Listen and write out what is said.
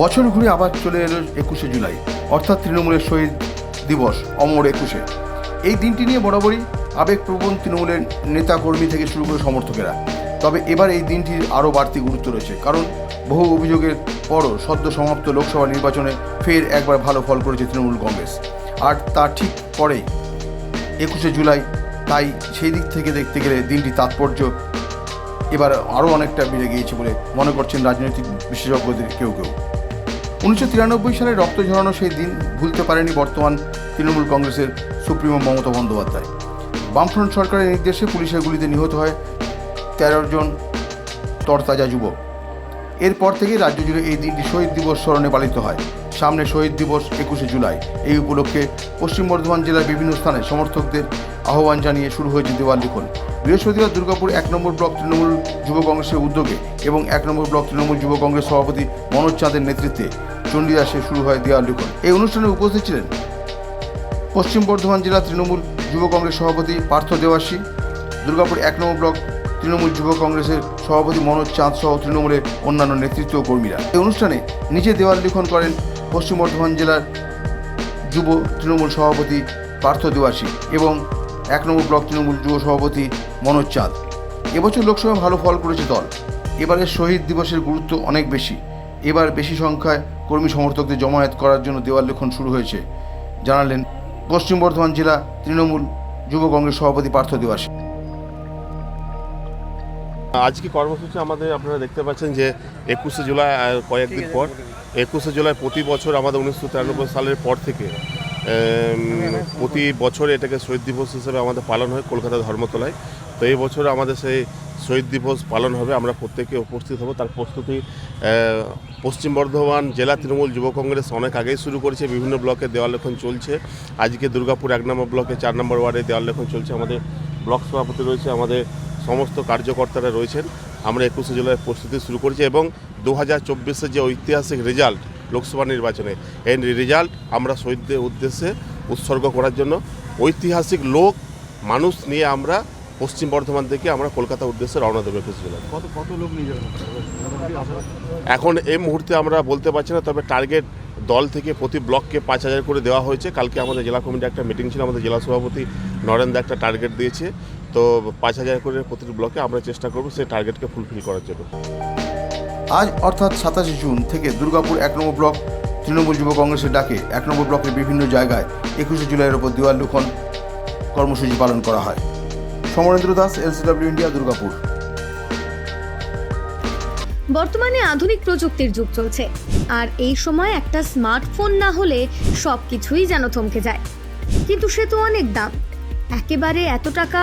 বছর ঘুরে আবার চলে এলো একুশে জুলাই, অর্থাৎ তৃণমূলের শহীদ দিবস, অমর একুশে। এই দিনটি নিয়ে বরাবরই আবেগপ্রবণ তৃণমূলের নেতাকর্মী থেকে শুরু করে সমর্থকেরা। তবে এবার এই দিনটির আরও বাড়তি গুরুত্ব রয়েছে, কারণ বহু অভিযোগের পরও সদ্য সমাপ্ত লোকসভা নির্বাচনে ফের একবার ভালো ফল করেছে তৃণমূল কংগ্রেস। আর তার ঠিক পরেই একুশে জুলাই, তাই সেই দিক থেকে দেখতে গেলে দিনটি তাৎপর্য এবার আরও অনেকটা বেড়ে গিয়েছে বলে মনে করছেন রাজনৈতিক বিশেষজ্ঞদের কেউ কেউ। উনিশশো তিরানব্বই সালে রক্ত ঝরানো সেই দিন ভুলতে পারেনি বর্তমান তৃণমূল কংগ্রেসের সুপ্রিমো মমতা বন্দ্যোপাধ্যায়। বামফ্রন্ট সরকারের নির্দেশে পুলিশের গুলিতে নিহত হয় তেরো জন তরতাজা যুবক। এরপর থেকে রাজ্য জুড়ে এই দিনটি শহীদ দিবস স্মরণে পালিত হয়। সামনে শহীদ দিবস একুশে জুলাই। এই উপলক্ষে পশ্চিম বর্ধমান জেলার বিভিন্ন স্থানে সমর্থকদের আহ্বান জানিয়ে শুরু হয়েছে দেওয়াল লিখন। বৃহস্পতিবার দুর্গাপুর এক নম্বর ব্লক তৃণমূল যুব কংগ্রেসের উদ্যোগে এবং এক নম্বর ব্লক তৃণমূল যুব কংগ্রেস সভাপতি মনোজ চাঁদের নেতৃত্বে চণ্ডীদাসে শুরু হয় দেওয়াল লিখন। এই অনুষ্ঠানে উপস্থিত ছিলেন পশ্চিম বর্ধমান জেলা তৃণমূল যুব কংগ্রেস সভাপতি পার্থ দেবাসী দুর্গাপুর এক নম্বর ব্লক তৃণমূল যুব কংগ্রেসের সভাপতি মনোজ চাঁদ সহ তৃণমূলের অন্যান্য নেতৃত্ব কর্মীরা। এই অনুষ্ঠানে নিজে দেওয়াল লিখন করেন পশ্চিম বর্ধমান জেলার যুব তৃণমূল সভাপতি পার্থ দেবাসী এবং এক নম্বর ব্লক তৃণমূল যুব সভাপতি মনোজ চাঁদ। এবছর লোকসভায় ভালো ফল করেছে দল। এবারের শহীদ দিবসের গুরুত্ব অনেক বেশি। এবার বেশি সংখ্যায় কর্মী সমর্থকদের জমায়েত করার জন্য দেওয়াল লেখন শুরু হয়েছে, জানালেন পশ্চিম বর্ধমান জেলা তৃণমূল যুব কংগ্রেস সভাপতি পার্থ দেবাসী। আজকে কর্মসূচি আমাদের আপনারা দেখতে পাচ্ছেন যে একুশে জুলাই কয়েকদিন পর একুশে জুলাই প্রতি বছর আমাদের উনিশশো তিরানব্বই সালের পর থেকে প্রতি বছর এটাকে শহীদ দিবস হিসেবে আমাদের পালন হয় কলকাতা ধর্মতলায়। তো এই বছর আমাদের সেই শহীদ দিবস পালন হবে, আমরা প্রত্যেকে উপস্থিত হব। তার প্রস্তুতি পশ্চিম বর্ধমান জেলা তৃণমূল যুব কংগ্রেস অনেক আগেই শুরু করেছে, বিভিন্ন ব্লকে দেওয়াল লেখন চলছে। আজকে দুর্গাপুর এক নম্বর ব্লকে চার নম্বর ওয়ার্ডে দেওয়াল লেখন চলছে। আমাদের ব্লক সভাপতি রয়েছে, আমাদের সমস্ত কার্যকর্তারা রয়েছেন। আমরা একুশে জুলাই প্রস্তুতি শুরু করেছি এবং দু হাজার চব্বিশের যে ঐতিহাসিক রেজাল্ট লোকসভা নির্বাচনে এই রেজাল্ট আমরা শহীদদের উদ্দেশ্যে উৎসর্গ করার জন্য ঐতিহাসিক লোক মানুষ নিয়ে আমরা পশ্চিম বর্ধমান থেকে আমরা কলকাতা উদ্দেশ্যে রওনা দেবো একুশে জুলাই। কত কত লোক নিয়ে যাবেন? এখন এই মুহূর্তে আমরা বলতে পারছি না তবে টার্গেট দল থেকে প্রতি ব্লককে পাঁচ হাজার করে দেওয়া হয়েছে। কালকে আমাদের জেলা কমিটি একটা মিটিং ছিল আমাদের জেলা সভাপতি নরেন্দ্র একটা টার্গেট দিয়েছে। তো পাঁচ হাজার করে প্রতিটি ব্লকে আমরা চেষ্টা করব সেই টার্গেটকে ফুলফিল করার জন্য। আজ অর্থাৎ সাতাশে জুন থেকে দুর্গাপুর এক নম্বর ব্লক তৃণমূল যুব কংগ্রেসের ডাকে এক নম্বর ব্লকের বিভিন্ন জায়গায় একুশে জুলাইয়ের ওপর দেওয়াল লিখন কর্মসূচি পালন করা হয়। Samarendra Das LCW India Durgapur. বর্তমানে আধুনিক প্রযুক্তির যুগ চলছে আর এই সময় একটা স্মার্টফোন না হলে সব কিছুই যেন থমকে যায়। কিন্তু সে তো অনেক দাম। একেবারে এত টাকা